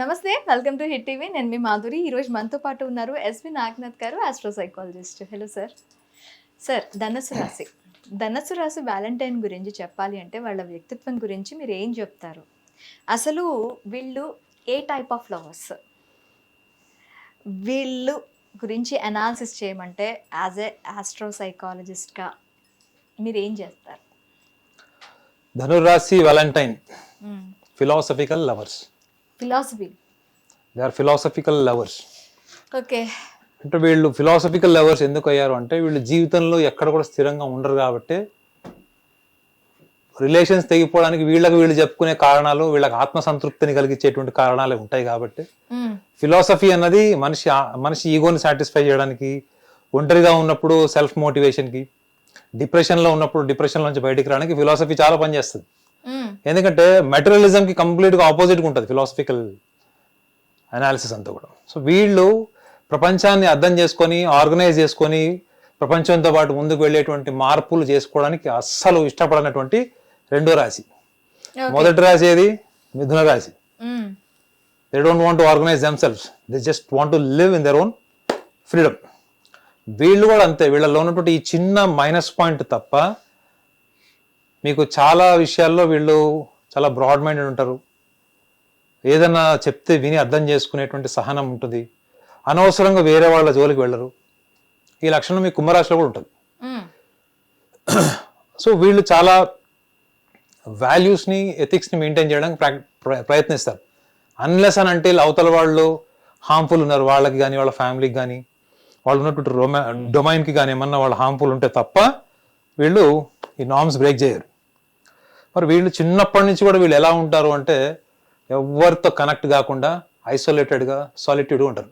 నమస్తే welcome to hit TV. నేను మీ మాధురి. ఈరోజు మనతో పాటు ఉన్నారు S V Naganath garu astro psychologist hello sir sir ధనస్సు రాశి. ధనస్సు రాశి వ్యాలంటైన్ గురించి చెప్పాలి అంటే వాళ్ళ వ్యక్తిత్వం గురించి మీరు ఏం చెప్తారు? అసలు వీళ్ళు ఏ టైప్ ఆఫ్ లవర్స్ వీళ్ళు గురించి అనాలిసిస్ చేయమంటే యాజ్ ఏ ఆస్ట్రో సైకాలజిస్ట్గా మీరు ఏం చేస్తారు? ధనురాశి valentine. Philosophical lovers philosophy they are philosophical lovers okay అంటే వీళ్ళు ఫిలాసఫికల్ లవర్స్ ఎందుకు అయ్యారు అంటే వీళ్ళు జీవితంలో ఎక్కడ కూడా స్థిరంగా ఉండరు కాబట్టి రిలేషన్స్ తెగిపోవడానికి వీళ్ళకి వీళ్ళు చెప్పుకునే కారణాలు వీళ్ళకి ఆత్మసంతృప్తిని కలిగించేటువంటి కారణాలే ఉంటాయి కాబట్టి ఫిలాసఫీ అన్నది మనిషి మనిషి ఈగోని సాటిస్ఫై చేయడానికి ఒంటరిగా ఉన్నప్పుడు సెల్ఫ్ మోటివేషన్కి డిప్రెషన్లో ఉన్నప్పుడు డిప్రెషన్ నుంచి బయటికి రావడానికి ఫిలాసఫీ చాలా పనిచేస్తుంది. ఎందుకంటే మెటీరియలిజంకి కంప్లీట్గా ఆపోజిట్గా ఉంటుంది ఫిలాసఫికల్ అనాలిసిస్ అంతా కూడా. సో వీళ్ళు ప్రపంచాన్ని అర్థం చేసుకొని ఆర్గనైజ్ చేసుకొని ప్రపంచంతో పాటు ముందుకు వెళ్ళేటువంటి మార్పులు చేసుకోవడానికి అస్సలు ఇష్టపడనటువంటి రెండో రాశి. మొదటి రాశి ఏది? మిథున రాశి. They don't want to organise them selfs they just want to live in their own freedom వీళ్ళు కూడా అంతే. వీళ్ళలో ఉన్నటువంటి ఈ చిన్న మైనస్ పాయింట్ తప్ప మీకు చాలా విషయాల్లో వీళ్ళు చాలా బ్రాడ్ మైండెడ్ ఉంటారు. ఏదన్నా చెప్తే విని అర్థం చేసుకునేటువంటి సహనం ఉంటుంది. అనవసరంగా వేరే వాళ్ళ జోలికి వెళ్ళరు. ఈ లక్షణం మీ కుంభరాశిలో కూడా ఉంటుంది. సో వీళ్ళు చాలా వాల్యూస్ని ఎథిక్స్ని మెయింటైన్ చేయడానికి ప్రయత్నిస్తారు. అన్లెస్ అని అంటే అవతల వాళ్ళు హార్మ్ఫుల్ ఉన్నారు. వాళ్ళకి కానీ వాళ్ళ ఫ్యామిలీకి కానీ వాళ్ళు ఉన్నటువంటి రొమా డొమైన్కి కానీ ఏమన్నా వాళ్ళు హార్మ్ఫుల్ ఉంటే తప్ప వీళ్ళు ఈ నామ్స్ బ్రేక్ చేయరు. మరి వీళ్ళు చిన్నప్పటి నుంచి కూడా వీళ్ళు ఎలా ఉంటారు అంటే ఎవరితో కనెక్ట్ కాకుండా ఐసోలేటెడ్గా సాలిట్యూడ్గా ఉంటారు.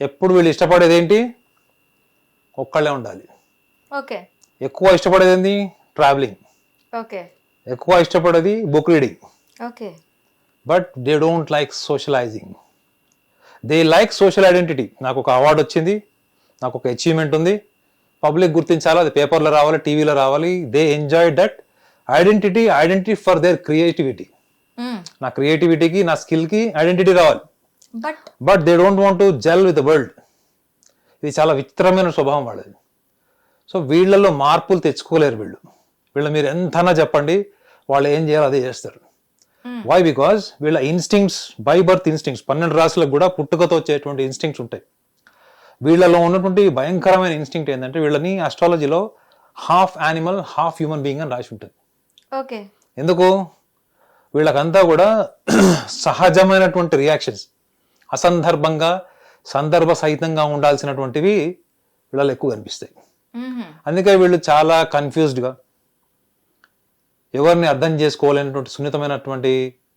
ఎప్పుడు వీళ్ళు ఇష్టపడేది ఏంటి? ఒక్కళ్ళే ఉండాలి. ఓకే. ఎక్కువ ఇష్టపడేది ఏంటి ట్రావెలింగ్. ఓకే. ఎక్కువ ఇష్టపడేది book reading. Okay. But they don't like socialising. They like social identity. నాకు ఒక అవార్డు వచ్చింది. నాకు ఒక అచీవ్మెంట్ ఉంది. పబ్లిక్ గుర్తించాలి. అది పేపర్లో రావాలి టీవీలో రావాలి. They enjoy that. Identity identity for their creativity. నా క్రియేటివిటీకి నా స్కిల్కి ఐడెంటిటీ రావాలి. But they don't want to gel with the world ఇది చాలా విచిత్రమైన స్వభావం వాళ్ళది. సో వీళ్ళలో మార్పులు తెచ్చుకోలేరు వీళ్ళు. వీళ్ళు మీరు ఎంతనా చెప్పండి వాళ్ళు ఏం చేయాలో అదే చేస్తారు. వై బికాజ్ వీళ్ళ ఇన్స్టింక్ట్స్ బై బర్త్ ఇన్స్టింక్ట్స్ పన్నెండు రాసులకు కూడా పుట్టుకతో వచ్చేటువంటి ఇన్స్టింక్ట్స్ ఉంటాయి. వీళ్ళలో ఉన్నటువంటి భయంకరమైన ఇన్స్టింక్ట్ ఏంటంటే వీళ్ళని అస్ట్రాలజీలో half animal half human being అని రాసి ఉంటుంది. ఎందుకు? వీళ్ళకంతా కూడా సహజమైనటువంటి రియాక్షన్స్ అసందర్భంగా సందర్భ సహితంగా ఉండాల్సినటువంటివి వీళ్ళలో ఎక్కువ కనిపిస్తాయి. అందుకే వీళ్ళు చాలా కన్ఫ్యూజ్డ్గా ఎవరిని అర్థం చేసుకోలేనటువంటి సున్నితమైనటువంటి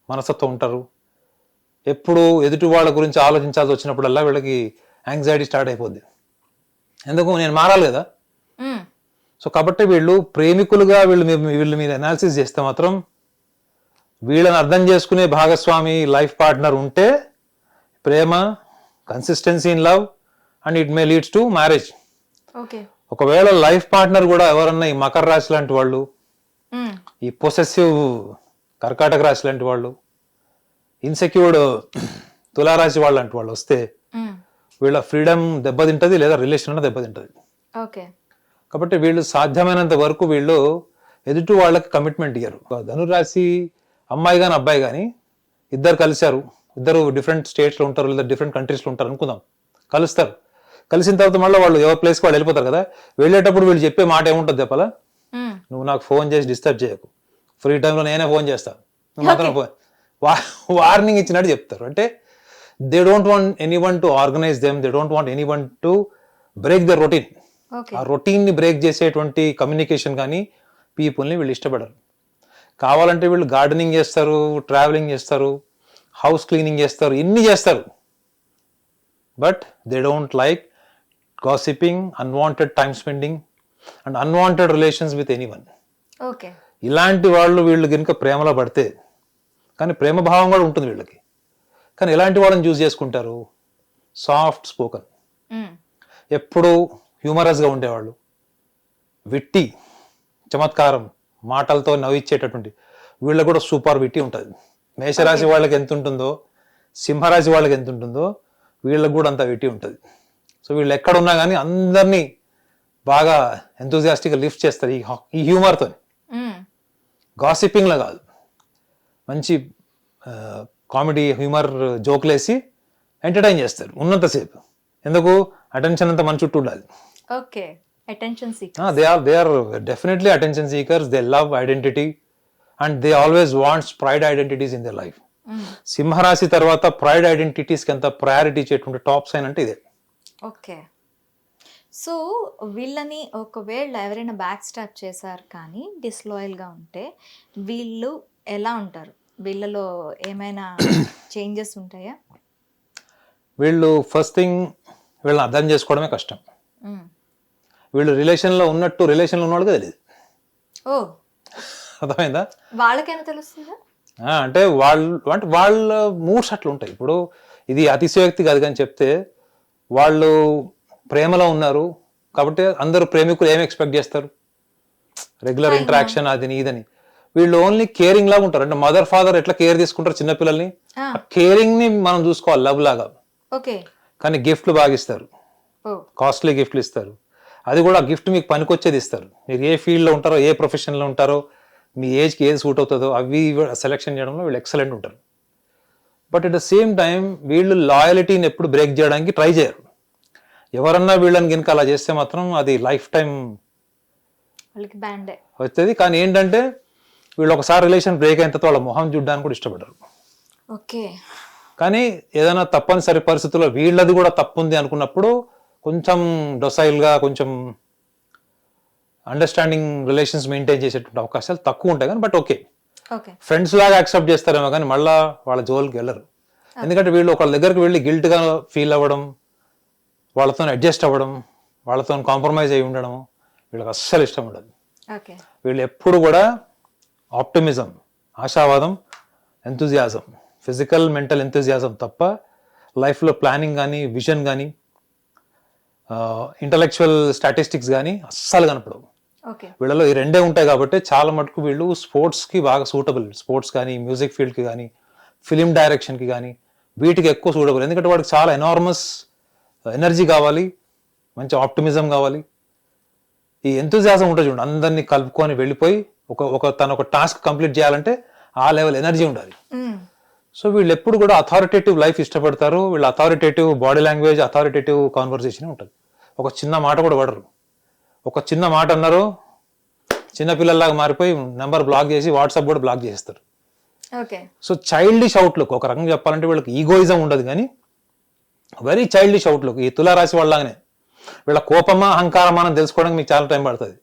మనస్తత్వం ఉంటారు. ఎప్పుడు ఎదుటి వాళ్ళ గురించి ఆలోచించాల్సి వచ్చినప్పుడల్లా వీళ్ళకి యాంగ్జైటీ స్టార్ట్ అయిపోద్ది. ఎందుకు? నేను మారాలి కదా. సో కాబట్టి వీళ్ళు ప్రేమికులుగా వీళ్ళు వీళ్ళు మీరు అనాలిసిస్ చేస్తే మాత్రం వీళ్ళని అర్థం చేసుకునే భాగస్వామి లైఫ్ పార్ట్నర్ ఉంటే ప్రేమ consistency in love and it may leads to marriage ఒకవేళ లైఫ్ పార్ట్నర్ కూడా ఎవరన్నా ఈ మకర రాశి లాంటి వాళ్ళు ఈ పొసెసివ్ కర్కాటక రాశి లాంటి వాళ్ళు ఇన్సెక్యూర్డ్ తులారాశి వాళ్ళు లాంటి వాళ్ళు వస్తే వీళ్ళ ఫ్రీడమ్ దెబ్బతింటది లేదా రిలేషన్ దెబ్బతింటది. ఓకే కాబట్టి వీళ్ళు సాధ్యమైనంత వరకు వీళ్ళు ఎదుటి వాళ్ళకి కమిట్మెంట్ ఇయ్యరు. ధనురాశి అమ్మాయి కానీ అబ్బాయి కానీ ఇద్దరు కలిశారు. ఇద్దరు డిఫరెంట్ స్టేట్స్లో ఉంటారు లేదా డిఫరెంట్ కంట్రీస్లో ఉంటారు అనుకుందాం. కలుస్తారు. కలిసిన తర్వాత మళ్ళీ వాళ్ళు ఎవరి ప్లేస్కి వాళ్ళు వెళ్ళిపోతారు కదా? వెళ్ళేటప్పుడు వీళ్ళు చెప్పే మాట ఏముంటుంది చెప్పాలా? నువ్వు నాకు ఫోన్ చేసి డిస్టర్బ్ చేయకు. ఫ్రీ టైంలో నేనే ఫోన్ చేస్తాను నువ్వు మాత్రం ఫోన్ వార్నింగ్ ఇచ్చినట్టు చెప్తారు. అంటే they don't want anyone to organise them they don't want anyone to break the routine ఆ రొటీన్ని బ్రేక్ చేసేటువంటి కమ్యూనికేషన్ కానీ పీపుల్ని వీళ్ళు ఇష్టపడరు. కావాలంటే వీళ్ళు గార్డెనింగ్ చేస్తారు ట్రావెలింగ్ చేస్తారు హౌస్ క్లీనింగ్ చేస్తారు ఇన్ని చేస్తారు. But they don't like gossiping unwanted time spending and unwanted relations with anyone okay. ఇలాంటి వాళ్ళు వీళ్ళు కనుక ప్రేమలో పడితే కానీ ప్రేమ భావం కూడా ఉంటుంది వీళ్ళకి. కానీ ఎలాంటి వాళ్ళని చూస్ చేసుకుంటారు? Soft spoken. ఎప్పుడూ హ్యూమరస్గా ఉండేవాళ్ళు. విట్టి చమత్కారం మాటలతో నవ్విచ్చేటటువంటి వీళ్ళకి కూడా సూపర్ విట్టి ఉంటుంది. మేషరాశి వాళ్ళకి ఎంత ఉంటుందో సింహరాశి వాళ్ళకి ఎంత ఉంటుందో వీళ్ళకి కూడా అంత వెట్టి ఉంటుంది. సో వీళ్ళు ఎక్కడ ఉన్నా కానీ అందరినీ బాగా ఎంతూజియాస్టిక్గా లిఫ్ట్ చేస్తారు ఈ ఈ హ్యూమర్తో. గాసిపింగ్లో కాదు. మంచి కామెడీ హ్యూమర్ జోక్లేసి ఎంటర్టైన్ చేస్తారు ఉన్నంతసేపు. ఎందుకు? అటెన్షన్ అంతా మన చుట్టూ ఉండాలి. Okay. Attention seek they are they are definitely attention seekers they love identity and they always wants pride identities in the life సింహరాశి తర్వాత ప్రైడ్ ఐడెంటిటీస్కి ఎంత ప్రయారిటీ ఇచ్చేటువంటి టాప్ సైన్ అంటే ఇదే. ఓకే. సో వీళ్ళని ఒకవేళ ఎవరైనా బ్యాక్ స్టాప్ చేశారు కానీ డిస్లాయల్గా ఉంటే వీళ్ళు ఎలా ఉంటారు? వీళ్ళలో ఏమైనా చేంజెస్ ఉంటాయా? వీళ్ళు ఫస్ట్ థింగ్ వీళ్ళని అర్థం చేసుకోవడమే కష్టం. వీళ్ళు రిలేషన్లో ఉన్నట్టు రిలేషన్లో ఉన్నవాళ్ళకి తెలియదు ఓ. అర్థమైందా? వాళ్ళకైనా తెలుస్తుందా? అంటే వాళ్ళు అంటే వాళ్ళ మూడ్స్ అట్లా ఉంటాయి. ఇప్పుడు ఇది అతిశయోక్తి కాదు కానీ చెప్తే వాళ్ళు ప్రేమలో ఉన్నారు కాబట్టి అందరూ ప్రేమికులు ఏం ఎక్స్పెక్ట్ చేస్తారు? రెగ్యులర్ ఇంటరాక్షన్ అది ఇదని. వీళ్ళు ఓన్లీ కేరింగ్ లాగా ఉంటారు. అంటే మదర్ ఫాదర్ ఎట్లా కేర్ తీసుకుంటారు చిన్నపిల్లల్ని? ఆ, కేరింగ్ని మనం చూసుకోవాలి లవ్ లాగా. ఓకే. కానీ గిఫ్ట్లు బాగా ఇస్తారు. కాస్ట్లీ గిఫ్ట్లు ఇస్తారు. అది కూడా గిఫ్ట్ మీకు పనికొచ్చేది ఇస్తారు. మీరు ఏ ఫీల్డ్లో ఉంటారో ఏ ప్రొఫెషన్లో ఉంటారో మీ ఏజ్కి ఏది సూట్ అవుతుందో అవి సెలెక్షన్ చేయడంలో వీళ్ళు ఎక్సలెంట్ ఉంటారు. But at the same time వీళ్ళు లాయలిటీని ఎప్పుడు బ్రేక్ చేయడానికి ట్రై చేయరు. ఎవరన్నా వీళ్ళని కనుక అలా చేస్తే మాత్రం అది లైఫ్ టైం వస్తుంది కానీ ఏంటంటే వీళ్ళు ఒకసారి రిలేషన్ బ్రేక్ అయిన తర్వాత వాళ్ళ మొహం చూడడానికి కూడా ఇష్టపడరు. ఓకే. కానీ ఏదైనా తప్పనిసరి పరిస్థితుల్లో వీళ్ళది కూడా తప్పు ఉంది అనుకున్నప్పుడు కొంచెం డొసైల్గా కొంచెం అండర్స్టాండింగ్ రిలేషన్స్ మెయింటైన్ చేసేటువంటి అవకాశాలు తక్కువ ఉంటాయి కానీ బట్ ఓకే ఫ్రెండ్స్ లాగా యాక్సెప్ట్ చేస్తారేమో కానీ మళ్ళా వాళ్ళ జోలికి వెళ్ళరు. ఎందుకంటే వీళ్ళు ఒకళ్ళ దగ్గరికి వెళ్ళి గిల్ట్గా ఫీల్ అవ్వడం వాళ్ళతో అడ్జస్ట్ అవ్వడం వాళ్ళతో కాంప్రమైజ్ అయి ఉండడం వీళ్ళకి అస్సలు ఇష్టం ఉండదు. వీళ్ళు ఎప్పుడు కూడా ఆప్టిమిజం ఆశావాదం ఎంతూజియాజం ఫిజికల్ మెంటల్ ఎంతూజియాజం తప్ప లైఫ్లో ప్లానింగ్ కానీ విజన్ కానీ ఇంటలెక్చువల్ స్టాటిస్టిక్స్ కానీ అస్సలు కనపడవు. వీళ్ళలో ఈ రెండే ఉంటాయి కాబట్టి చాలా మటుకు వీళ్ళు స్పోర్ట్స్కి బాగా సూటబుల్ స్పోర్ట్స్ కానీ మ్యూజిక్ ఫీల్డ్కి కానీ ఫిలిం డైరెక్షన్కి కానీ వీటికి ఎక్కువ సూటబుల్ ఎందుకంటే వాడికి చాలా ఎనార్మస్ ఎనర్జీ కావాలి మంచి ఆప్టిమిజం కావాలి. ఈ ఎంతజాజం ఉంటుంది చూడండి అందరినీ కలుపుకొని వెళ్ళిపోయి ఒక ఒక తన ఒక టాస్క్ కంప్లీట్ చేయాలంటే ఆ లెవెల్ ఎనర్జీ ఉండాలి. సో వీళ్ళు ఎప్పుడు కూడా అథారిటేటివ్ లైఫ్ ఇష్టపడతారు. వీళ్ళు authoritative body language authoritative conversation ఉంటుంది. ఒక చిన్న మాట కూడా పడరు ఒక చిన్న మాట అన్నారు చిన్న పిల్లల్లాగా మారిపోయి నెంబర్ బ్లాక్ చేసి వాట్సాప్ కూడా బ్లాక్ చేస్తారు ఓకే. సో చైల్డిష్ అవుట్లుక్ ఒక రకంగా చెప్పాలంటే వీళ్ళకి ఈగోయిజం ఉండదు కానీ వెరీ చైల్డిష్ అవుట్లుక్ ఈ తులారాశి వాళ్ళలాగానే. వీళ్ళ కోపమా అహంకారమా అని తెలుసుకోవడానికి మీకు చాలా టైం పడుతుంది.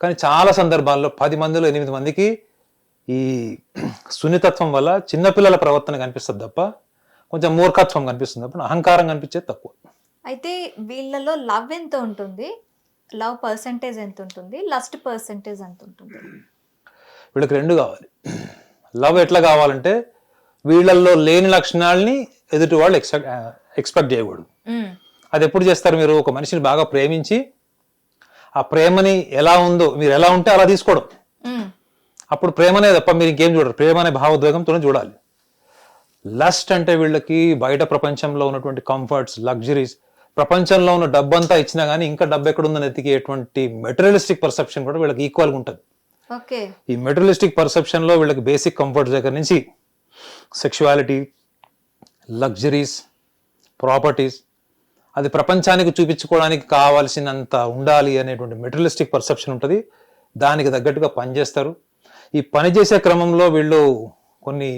కానీ చాలా సందర్భాల్లో పది మందిలో ఎనిమిది మందికి ఈ సున్నితత్వం వల్ల చిన్నపిల్లల ప్రవర్తన కనిపిస్తుంది తప్ప కొంచెం మూర్ఖత్వం కనిపిస్తుంది తప్ప అహంకారం కనిపించేది తక్కువ. అయితే వీళ్ళలో లవ్ ఎంత ఉంటుంది? లవ్ పర్సంటేజ్ ఎంత ఉంటుంది? లస్ట్ పర్సంటేజ్ ఎంత ఉంటుంది? వీళ్ళకి రెండు కావాలి. లవ్ ఎట్లా కావాలంటే వీళ్ళల్లో లేని లక్షణాలని ఎదుటి వాళ్ళు ఎక్స్పెక్ట్ ఎక్స్పెక్ట్ చేయకూడదు. అది ఎప్పుడు చేస్తారు మీరు? ఒక మనిషిని బాగా ప్రేమించి ఆ ప్రేమని ఎలా ఉందో మీరు ఎలా ఉంటే అలా తీసుకోవడం. అప్పుడు ప్రేమనే తప్ప మీరు ఇంకేం చూడరు. ప్రేమ అనే భావోద్వేగంతోనే చూడాలి. లస్ట్ అంటే వీళ్ళకి బయట ప్రపంచంలో ఉన్నటువంటి కంఫర్ట్స్ లగ్జరీస్ ప్రపంచంలో ఉన్న డబ్బంతా ఇచ్చినా కానీ ఇంకా డబ్బు ఎక్కడ ఉందని ఎతికేటువంటి మెటీరియలిస్టిక్ పర్సెప్షన్ కూడా వీళ్ళకి ఈక్వల్గా ఉంటుంది. ఓకే. ఈ మెటీరియలిస్టిక్ పర్సెప్షన్లో వీళ్ళకి బేసిక్ కంఫర్ట్స్ దగ్గర నుంచి సెక్షువాలిటీ లగ్జరీస్ ప్రాపర్టీస్ అది ప్రపంచానికి చూపించుకోవడానికి కావాల్సినంత ఉండాలి అనేటువంటి మెటీరియలిస్టిక్ పర్సెప్షన్ ఉంటుంది. దానికి తగ్గట్టుగా పనిచేస్తారు. ఈ పని చేసే క్రమంలో వీళ్ళు కొన్ని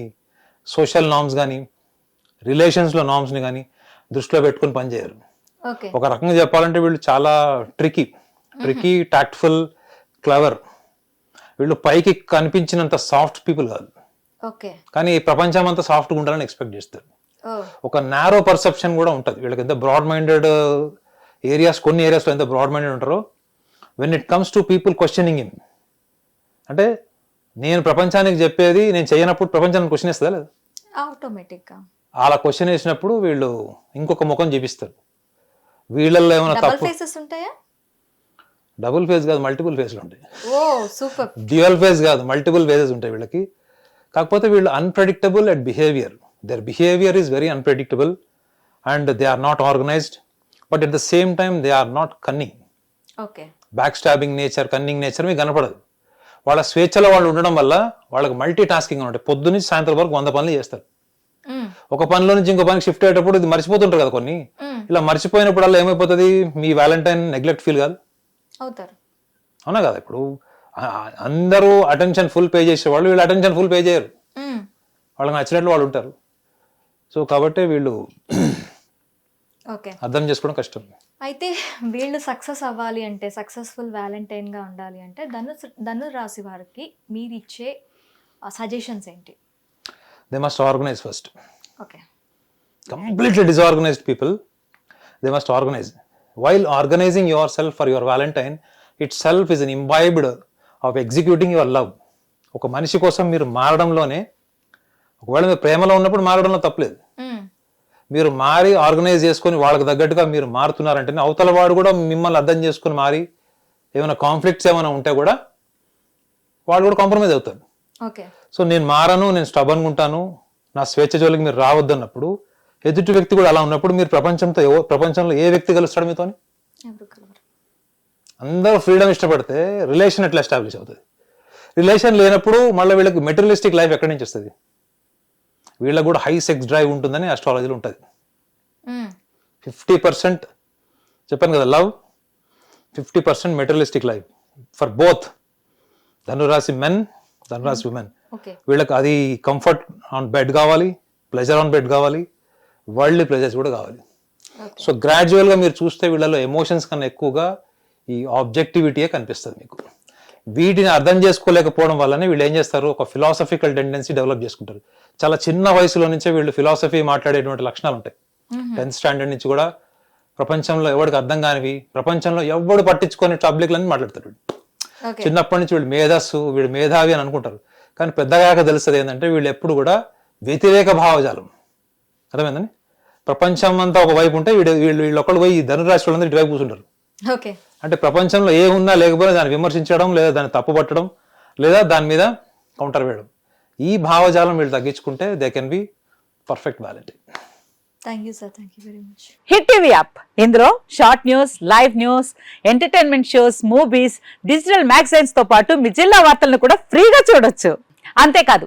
సోషల్ నామ్స్ కానీ రిలేషన్స్లో నామ్స్ని కానీ దృష్టిలో పెట్టుకొని పనిచేయరు ఒక రకంగా చెప్పాలంటే వీళ్ళు చాలా ట్రికీ ట్రికీ టాక్ట్ఫుల్ క్లవర్ వీళ్ళు పైకి కనిపించినంత సాఫ్ట్ పీపుల్ కాదు. కానీ ప్రపంచం అంతా సాఫ్ట్గా ఉండాలని ఎక్స్పెక్ట్ చేస్తారు. ఒక నారో పర్సెప్షన్ కూడా ఉంటుంది. వీళ్ళకి ఎంత బ్రాడ్ మైండెడ్ ఏరియాస్ కొన్ని ఏరియాస్లో ఎంత బ్రాడ్ మైండెడ్ ఉంటారో when it comes to people questioning in అంటే నేను ప్రపంచానికి చెప్పేది నేను చేయనప్పుడు ప్రపంచానికి క్వశ్చన్ ఇస్తుందా లేదు? ఆటోమేటిక్గా అలా క్వశ్చన్ వేసినప్పుడు వీళ్ళు ఇంకొక ముఖం చూపిస్తారు. వీళ్ళల్లో ఏమైనా డబల్ తప్పు ఫేసెస్ ఉంటాయా? డబుల్ ఫేజ్ కాదు మల్టిపుల్ ఫేజ్లు ఉంటాయి. ఓ సూపర్. డ్యూయల్ ఫేజ్ కాదు మల్టిపుల్ ఫేజెస్ ఉంటాయి వీళ్ళకి. కాకపోతే వీళ్ళు unpredictable at behaviour their behavior is very unpredictable and they are not organized but at the same time they are not cunning. Okay back stabbing nature cunning nature మీకు కనపడదు. వాళ్ళ స్వేచ్ఛలో వాళ్ళు ఉండడం వల్ల వాళ్ళకి మల్టీ టాస్కింగ్ ఉంటాయి. పొద్దు నుంచి సాయంత్రం వరకు వంద పనులు చేస్తారు. ఒక పనిలో నుంచి ఇంకో పనికి షిఫ్ట్ అయ్యేటప్పుడు ఇది మర్చిపోతుంటారు కదా కొన్ని. ఇలా మర్చిపోయినప్పుడల్లా ఏమైపోతుంది? మీ వ్యాలంటైన్ నెగ్లెక్ట్ ఫీల్ కాదు. అవుతారు. అవునా కదా? ఇప్పుడు అందరూ అటెన్షన్ ఫుల్ పే చేసేవాళ్ళు వీళ్ళు అటెన్షన్ ఫుల్ పే చేయరు. వాళ్ళకి నచ్చినట్లు వాళ్ళు ఉంటారు. సో కాబట్టి వీళ్ళు ఓకే. అర్థం చేసుకోవడం కష్టం. అయితే వీళ్ళు సక్సెస్ అవ్వాలి అంటే సక్సెస్ఫుల్ వ్యాలంటైన్గా ఉండాలి అంటే ధనుసు ధను రాశి వారికి మీరు ఇచ్చే సజెషన్స్ ఏంటి? They must organise first okay. Completely disorganized people they must organize. While organizing yourself for your valentine itself is an imbibed of executing your love. ఒక మనిషి కోసం మీరు మారడంలోనే ఒకవేళ మీరు ప్రేమలో ఉన్నప్పుడు మారడంలో తప్పలేదు. మీరు మారి ఆర్గనైజ్ చేసుకొని వాళ్ళకి తగ్గట్టుగా మీరు మారుతున్నారంటే అవతల వాడు కూడా మిమ్మల్ని అర్థం చేసుకొని మారి ఏమైనా కాన్ఫ్లిక్ట్స్ ఏమైనా ఉంటే కూడా వాళ్ళు కూడా కాంప్రమైజ్ అవుతారు. ఓకే. సో నేను మారను నేను స్టబన్గా ఉంటాను నా స్వేచ్ఛ జోలికి మీరు రావద్దు అన్నప్పుడు ఎదుటి వ్యక్తి కూడా అలా ఉన్నప్పుడు మీరు ప్రపంచంతో ప్రపంచంలో ఏ వ్యక్తి కలుస్తాడు మీతో అందరూ ఫ్రీడమ్ ఇష్టపడితే రిలేషన్ ఎట్లా ఎస్టాబ్లిష్ అవుతుంది? రిలేషన్ లేనప్పుడు మళ్ళీ వీళ్ళకి మెటీరియలిస్టిక్ లైఫ్ ఎక్కడి నుంచి వస్తుంది? వీళ్ళకి కూడా హై సెక్స్ డ్రైవ్ ఉంటుందని అస్ట్రాలజీలో ఉంటుంది. ఫిఫ్టీ పర్సెంట్ చెప్పాను కదా love fifty percent materialistic life for both ధనురాశి మెన్ ధనురాశి ఓకే. వీళ్ళకి అది కంఫర్ట్ ఆన్ బెడ్ కావాలి ప్లెజర్ ఆన్ బెడ్ కావాలి వరల్డ్ ప్లెజర్స్ కూడా కావాలి. సో గ్రాడ్యువల్గా మీరు చూస్తే వీళ్ళలో ఎమోషన్స్ కన్నా ఎక్కువగా ఈ ఆబ్జెక్టివిటీయే కనిపిస్తుంది మీకు. వీటిని అర్థం చేసుకోలేకపోవడం వల్లనే వీళ్ళు ఏం చేస్తారు? ఒక ఫిలాసఫికల్ టెండెన్సీ డెవలప్ చేసుకుంటారు. చాలా చిన్న వయసులో నుంచే వీళ్ళు ఫిలాసఫీ మాట్లాడేటువంటి లక్షణాలు ఉంటాయి. టెన్త్ స్టాండర్డ్ నుంచి కూడా ప్రపంచంలో ఎవరికి అర్థం కానివి ప్రపంచంలో ఎవడు పట్టించుకొని టాపిక్లన్నీ మాట్లాడతారు చిన్నప్పటి నుంచి వీళ్ళు మేధస్సు వీళ్ళు మేధావి అని అనుకుంటారు. కానీ పెద్దగాక తెలుస్తుంది ఏంటంటే వీళ్ళు ఎప్పుడు కూడా వ్యతిరేక భావజాలం. అర్థమైందని ప్రపంచం అంతా ఒక వైపు ఉంటే వీళ్ళు వీళ్ళు వీళ్ళు ఒక్కళ్ళు పోయి ఈ ధనురాశి వాళ్ళందరూ ఇటువైపు కూర్చుంటారు. అంటే ప్రపంచంలో ఏ ఉన్నా లేకపోయినా దాన్ని విమర్శించడం లేదా దాన్ని తప్పుపట్టడం లేదా దాని మీద కౌంటర్ వేయడం. ఈ భావజాలం వీళ్ళు తగ్గించుకుంటే they can be perfect వ్యాలిటీ thank you sir thank you very much Hit TV app ఇందులో short news live news entertainment shows movies digital మ్యాగజైన్స్తో పాటు మీ జిల్లా వార్తలను కూడా ఫ్రీగా చూడొచ్చు. అంతేకాదు